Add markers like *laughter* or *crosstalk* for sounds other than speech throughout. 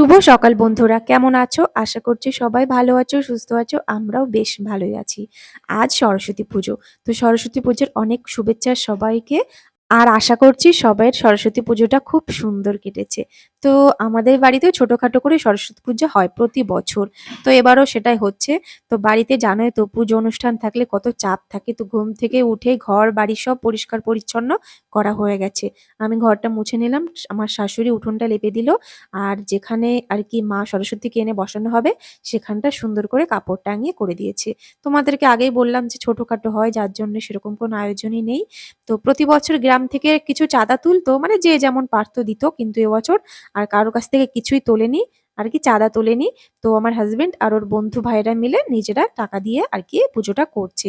শুভ সকাল বন্ধুরা, কেমন আছো? আশা করছি সবাই ভালো আছো, সুস্থ আছো, আমরাও বেশ ভালোই আছি। আজ সরস্বতী পুজো। তো সরস্বতী পুজোর অনেক শুভেচ্ছা সবাইকে। আর আশা করছি সবাই সরস্বতী পুজোটা খুব সুন্দর কেটেছে। তো আমাদের বাড়িতেও ছোটখাটো করে সরস্বতী পুজো হয় প্রতি বছর। তো এবারও সেটাই হচ্ছে। তো বাড়িতে জানোই তো, পুজো অনুষ্ঠান থাকলে কত চাপ থাকে। তো ঘুম থেকে উঠে ঘর, বাড়ি সব পরিষ্কার পরিচ্ছন্ন করা হয়ে গেছে। আমি ঘরটা মুছে নিলাম, আমার শাশুড়ি উঠোনটা লেপে দিল আর যেখানে আর কি মা সরস্বতীকে এনে বসানো হবে, সেখানটা সুন্দর করে কাপড় টাঙিয়ে করে দিয়েছে। তোমাদেরকে আগেই বললাম যে ছোটখাটো হয়, যার জন্য সেরকম কোনো আয়োজনই নেই। তো প্রতি বছর গ্রাম থেকে কিছু চাঁদা তুলতো মানে যে যেমন পারতো দিত, কিন্তু এবছর আর কারও কাছ থেকে কিছুই তোলেনি, আর কি চাঁদা তোলেনি। তো আমার হাজব্যান্ড আর ওর বন্ধু ভাইরা মিলে নিজেরা টাকা দিয়ে আর কি পুজোটা করছে।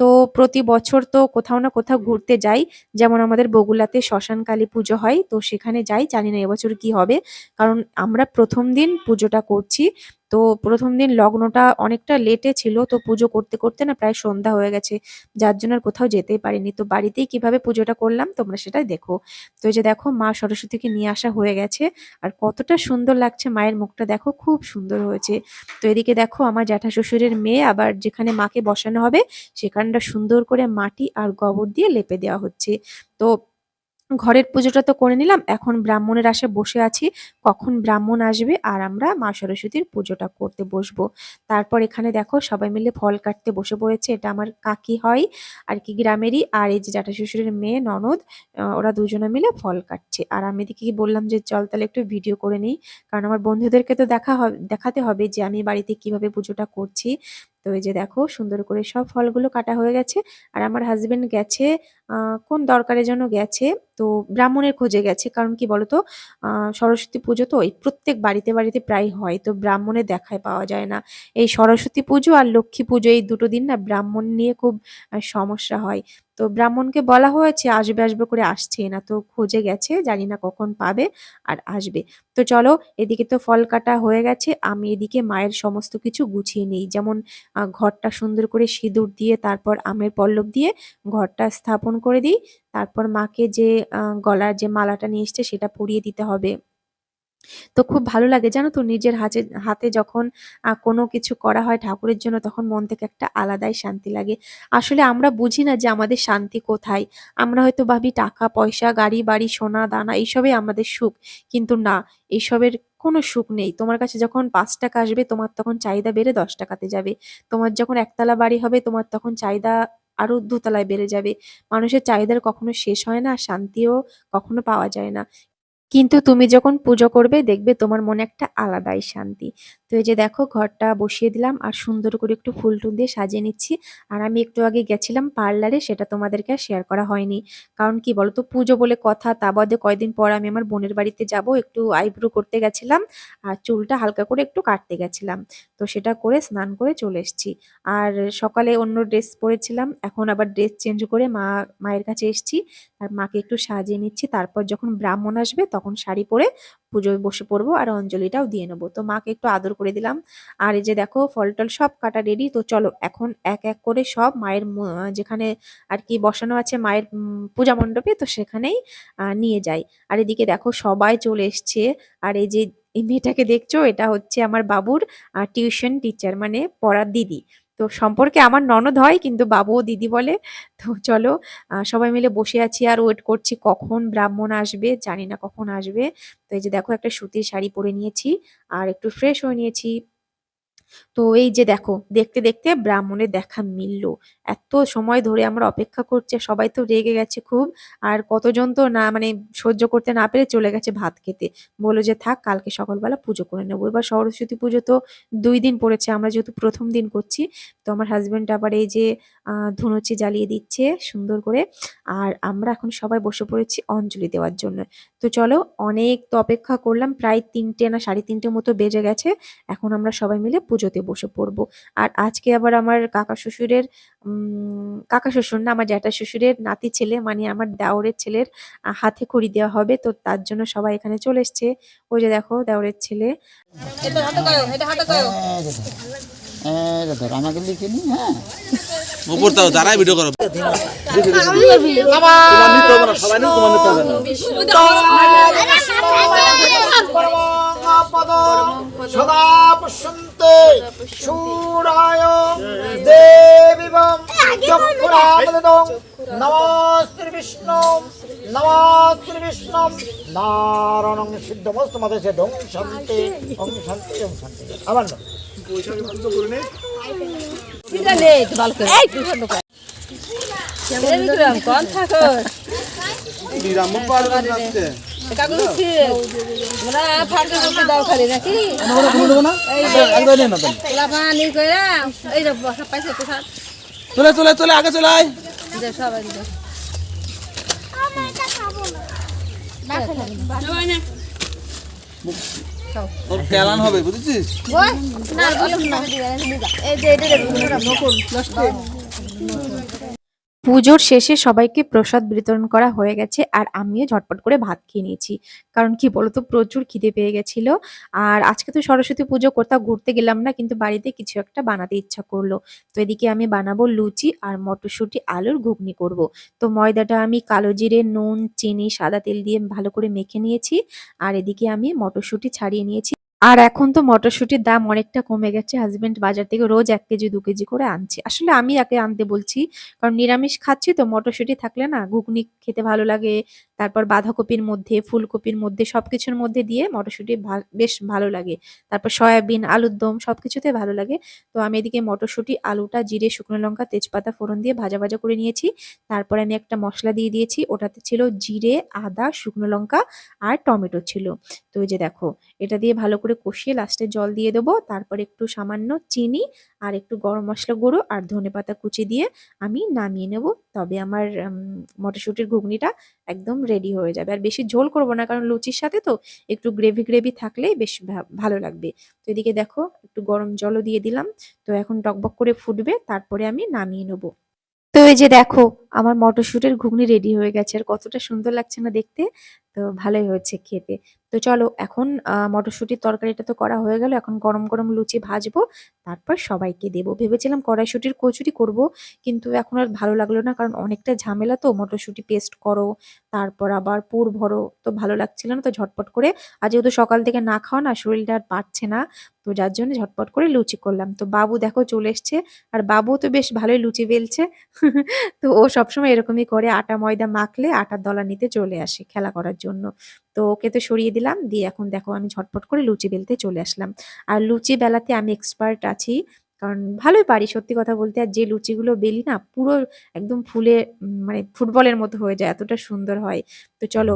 তো প্রতি বছর তো কোথাও না কোথাও ঘুরতে যাই। যেমন আমাদের বগুলাতে শ্মশান কালী পুজো হয়, তো সেখানে যাই, জানি না এবছর কি হবে। কারণ আমরা প্রথম দিন পুজোটা করছি, তো প্রথম দিন লগ্নটা অনেকটা লেটে ছিল, তো পুজো করতে করতে না প্রায় সন্ধ্যা হয়ে গেছে। যার জন্য আর কোথাও যেতেই পারিনি। তো বাড়িতেই কীভাবে পুজোটা করলাম, তোমরা সেটাই দেখো। তো এই যে দেখো, মা সরস্বতীকে নিয়ে আসা হয়ে গেছে। আর কতটা সুন্দর লাগছে মায়ের মুখটা, দেখো, খুব সুন্দর হয়েছে। তো এদিকে দেখো, আমার জ্যাঠা শ্বশুরের মেয়ে আবার যেখানে মাকে বসানো হবে সেখানটা সুন্দর করে মাটি আর গোবর দিয়ে লেপে দেওয়া হচ্ছে। তো ঘরের পুজোটা তো করে নিলাম, এখন ব্রাহ্মণের আশে বসে আছি, কখন ব্রাহ্মণ আসবে আর আমরা মা সরস্বতীর পুজোটা করতে বসবো। তারপর এখানে দেখো সবাই মিলে ফল কাটতে বসে পড়েছে, এটা আমার কাকি হয় আর কি গ্রামেরই, আর এই যে জ্যাঠা শ্বশুরের মেয়ে ননদ ওরা দুজনে মিলে ফল কাটছে। আর আমি কি বললাম যে চল তাহলে একটু ভিডিও করে নিই, কারণ আমার বন্ধুদেরকে তো দেখা হবে, দেখাতে হবে যে আমি বাড়িতে কীভাবে পুজোটা করছি। তো এই যে দেখো সুন্দর করে সব ফলগুলো কাটা হয়ে গেছে, আর আমার হাজবেন্ড গেছে কোন দরকারের জন্য গেছে তো ব্রাহ্মণের খোঁজে গেছে। কারণ কি বলতো? সরস্বতী পুজো তো এই প্রত্যেক বাড়িতে বাড়িতে প্রায় হয়, তো ব্রাহ্মণের দেখায় পাওয়া যায় না। এই সরস্বতী পুজো আর লক্ষ্মী পুজো এই দুটো দিন না ব্রাহ্মণ নিয়ে খুব সমস্যা হয়। তো ব্রাহ্মণকে বলা হয়েছে, আসবে আসবে করে আসছেই না তো খোঁজে গেছে, জানি না কখন পাবে আর আসবে। তো চলো, এদিকে তো ফল কাটা হয়ে গেছে, আমি এদিকে মায়ের সমস্ত কিছু গুছিয়ে নিই। যেমন ঘরটা সুন্দর করে সিঁদুর দিয়ে, তারপর আমের পল্লব দিয়ে ঘরটা স্থাপন করে দিই। তারপর মাকে যে গলার যে মালাটা নিয়ে এসছে, সেটা পরিয়ে দিতে হবে। তো খুব ভালো লাগে, জানো তো? নিজের হাতে হাতে যখন কোনো কিছু করা হয় ঠাকুরের জন্য, তখন মন থেকে একটা আলাদাই শান্তি লাগে। আসলে আমরা বুঝি না যে আমাদের শান্তি কোথায়। আমরা হয়তো ভাবি টাকা, পয়সা, গাড়ি, বাড়ি, সোনা, দানা এইসবে আমাদের সুখ। কিন্তু না, এইসবের কোনো সুখ নেই। তোমার কাছে যখন পাঁচ টাকা আসবে, তোমার তখন চাহিদা বেড়ে দশ টাকাতে যাবে। তোমার যখন একতলা বাড়ি হবে, তোমার তখন চাহিদা আরও দুতলায় বেড়ে যাবে। মানুষের চাহিদার কখনো শেষ হয় না, শান্তিও কখনো পাওয়া যায় না। কিন্তু তুমি যখন পুজো করবে দেখবে তোমার মনে একটা আলাদাই শান্তি। তো এই যে দেখো ঘরটা বসিয়ে দিলাম আর সুন্দর করে একটু ফুল টুল দিয়ে সাজিয়ে নিচ্ছি। আর আমি একটু আগে গেছিলাম পার্লারে, সেটা তোমাদেরকে শেয়ার করা হয়নি। কারণ কি বলতো, পুজো বলে কথা, তা বাদে কয়দিন পর আমি আমার বোনের বাড়িতে যাব, একটু আইব্রো করতে গেছিলাম আর চুলটা হালকা করে একটু কাটতে গেছিলাম। তো সেটা করে স্নান করে চলে এসেছি। আর সকালে অন্য ড্রেস পরেছিলাম, এখন আবার ড্রেস চেঞ্জ করে মা, মায়ের কাছে এসেছি। আর মাকে একটু সাজিয়ে নিচ্ছি, তারপর যখন ব্রাহ্মণ আসবে তখন শাড়ি পরে পুজোয় বসে পড়ব আর অঞ্জলিটাও দিয়ে নেব। তো মাকে একটু আদর করে দিলাম। আর এই যে দেখো ফল টল সব কাটা রেডি তো চলো এখন এক এক করে সব মায়ের যেখানে আর কি বসানো আছে মায়ের পূজা মণ্ডপে, তো সেখানেই নিয়ে যাই। আর এদিকে দেখো সবাই চলে এসছে। আর এই যে এই মেয়েটাকে দেখছ, এটা হচ্ছে আমার বাবুর টিউশন টিচার মানে পড়ার দিদি। তো সম্পর্কে আমার ননদ হয়, কিন্তু বাবু দিদি বলে, তো চলো সবাই মিলে বসে আছি আর ওয়েট করছি কখন ব্রাহ্মণ আসবে, জানি না কখন আসবে। তো এই যে দেখো একটা সুতির শাড়ি পরে নিয়েছি, আর একটু ফ্রেশ হয়ে নিয়েছি। তো এই যে দেখো, দেখতে দেখতে ব্রাহ্মণের দেখা মিলল। এত সময় ধরে আমরা অপেক্ষা করছে সবাই তো রেগে গেছে খুব। আর কতজন তো না মানে সহ্য করতে না পেরে চলে গেছে ভাত খেতে। বলো যে থাক, কালকে সকালবেলা পুজো করে নেব। এবার সরস্বতী পুজো তো দুই দিন পড়েছে, আমরা যেহেতু প্রথম দিন করছি, তো আমার হাজব্যান্ড আবার এই যে ধুনুচি জ্বালিয়ে দিচ্ছে সুন্দর করে। আর আমরা এখন সবাই বসে পড়েছি অঞ্জলি দেওয়ার জন্য। তো চলো অনেক তো অপেক্ষা করলাম প্রায় তিনটে না সাড়ে তিনটে মতো বেজে গেছে। এখন আমরা সবাই মিলে পুজোতে বসে পড়ব। আর আজকে আবার আমার কাকা শ্বশুরের উম, কাকা শ্বশুর না আমার জ্যাঠা শ্বশুরের নাতি ছেলে মানে আমার দেওরের ছেলের হাতে খড়ি দেওয়া হবে। তো তার জন্য সবাই এখানে চলে এসছে। ওই যে দেখো দেওরের ছেলে। এটা ধর আমাকে লিখে নি হ্যাঁ। উপর তাও দাঁড়ায় ভিডিও করো। সদা পুষ্যন্তে শূরায় দেবিবং চক্ষুরামদং নমস্তে বিষ্ণু নারায়ণং সিদ্ধমস্তু মধ্যে ধং শান্তি ওং শান্তি ওং শান্তি আবার না। নে না স্যার চলে চলে চলে আগে চলে আয়। সবাই দিবে ওর ফেলান হবে বুঝেছিস? এই যে এটা নকল পুজোর শেষে সবাইকে প্রসাদ বিতরণ করা হয়ে গেছে আর আমিও ঝটপট করে ভাত খেয়ে নিয়েছি। কারণ কি বলতো? প্রচুর খিদে পেয়ে গেছিল। আর আজকে তো সরস্বতী পুজো, কোথাও ঘুরতে গেলাম না, কিন্তু বাড়িতে কিছু একটা বানাতে ইচ্ছা করল। তো এদিকে আমি বানাবো লুচি আর মটরশুঁটি, আলুর ঘুগনি করব। তো ময়দাটা আমি কালো জিরে, নুন, চিনি, সাদা তেল দিয়ে ভালো করে মেখে নিয়েছি। আর এদিকে আমি মটরশুঁটি ছাড়িয়ে নিয়েছি। আর এখন তো মটরশুঁটির দাম অনেকটা কমে গেছে। হাজব্যান্ড বাজার থেকে রোজ এক কেজি, দু কেজি করে আনছে। আসলে আমি একে আনতে বলছি, কারণ নিরামিষ খাচ্ছি তো মটরশুঁটি থাকলে না ঘুগনি খেতে ভালো লাগে তারপর বাঁধাকপির মধ্যে, ফুলকপির মধ্যে সব কিছুর মধ্যে দিয়ে মটরশুঁটি বেশ ভালো লাগে। তারপর সয়াবিন, আলুর দম সব কিছুতে ভালো লাগে। তো আমি এদিকে মটরশুঁটি, আলুটা, জিরে, শুকনো লঙ্কা, তেজপাতা, ফোড়ন দিয়ে ভাজা ভাজা করে নিয়েছি। তারপর আমি একটা মশলা দিয়ে দিয়েছি। ওটাতে ছিল জিরে, আদা, শুকনো লঙ্কা আর টমেটো ছিল। তো এই যে দেখো, এটা দিয়ে ভালো করে কষিয়ে লাস্টে জল দিয়ে দেবো। তারপর একটু সামান্য চিনি আর একটু গরম মশলা গুঁড়ো আর ধনে পাতা কুচি দিয়ে আমি নামিয়ে নেব। তবে আমার মটরশুঁটির ঘুগনিটা একদম রেডি হয়ে যাবে। আর বেশি ঝোল করব না, কারণ লুচির সাথে তো একটু গ্রেভি গ্রেভি থাকলেই বেশ ভালো লাগবে। তো এদিকে দেখো, একটু গরম জলও দিয়ে দিলাম। তো এখন টকবক করে ফুটবে, তারপরে আমি নামিয়ে নেব। তো এই যে দেখো আমার মটরশুঁটির ঘুগনি রেডি হয়ে গেছে। আর কতটা সুন্দর লাগছে না দেখতে? তো ভালোই হয়েছে খেতে। তো চলো, এখন মটরশুঁটির তরকারিটা তো করা হয়ে গেল। এখন গরম গরম লুচি ভাজবো। তারপর সবাইকে দেবো। ভেবেছিলাম কড়াইশুঁটির কচুরি করব, কিন্তু এখন আর ভালো লাগল না। কারণ অনেকটা ঝামেলা তো। মটরশুঁটি পেস্ট করো, তারপর আবার পুর ভরো। তো ভালো লাগছিল না, তো ঝটপট করে। আর যেহেতু সকাল থেকে না খাওয়া না, শরীরটা আর পারছে না, তো যার জন্য ঝটপট করে লুচি করলাম। তো বাবু দেখো চলে এসছে। আর বাবু তো বেশ ভালোই লুচি বেলছে। *laughs* তো ও সবসময় এরকমই করে, আটা ময়দা মাখলে আটার দলা নিতে চলে আসে খেলা করার জন্য। তো ওকে তো সরিয়ে দিলাম, দিয়ে এখন দেখো আমি ঝটপট করে লুচি বেলতে চলে আসলাম। আর লুচি বেলাতে আমি এক্সপার্ট আছি, কারণ ভালোই পারি সত্যি কথা বলতে। আর যে লুচিগুলো বেলি না, পুরো একদম ফুলে মানে ফুটবলের মতো হয়ে যায়, এতটা সুন্দর হয়। তো চলো।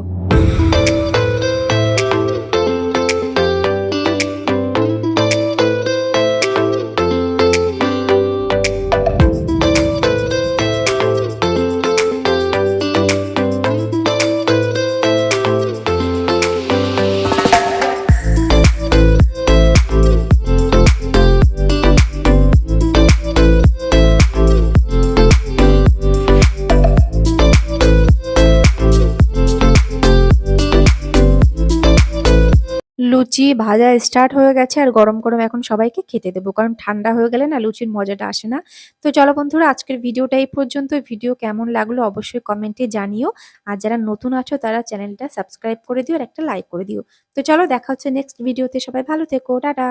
লুচি ভাজা স্টার্ট হয়ে গেছে আর গরম গরম এখন সবাইকে খেতে দেবো। কারণ ঠান্ডা হয়ে গেলে না লুচির মজাটা আসে না। তো চলো বন্ধুরা, আজকের ভিডিওটা এই পর্যন্ত। ভিডিও কেমন লাগল অবশ্যই কমেন্টে জানিও। আর যারা নতুন আছো তারা চ্যানেলটা সাবস্ক্রাইব করে দিও আর একটা লাইক করে দিও। তো চলো দেখা হচ্ছে নেক্সট ভিডিওতে সবাই ভালো থেকো। টাটা।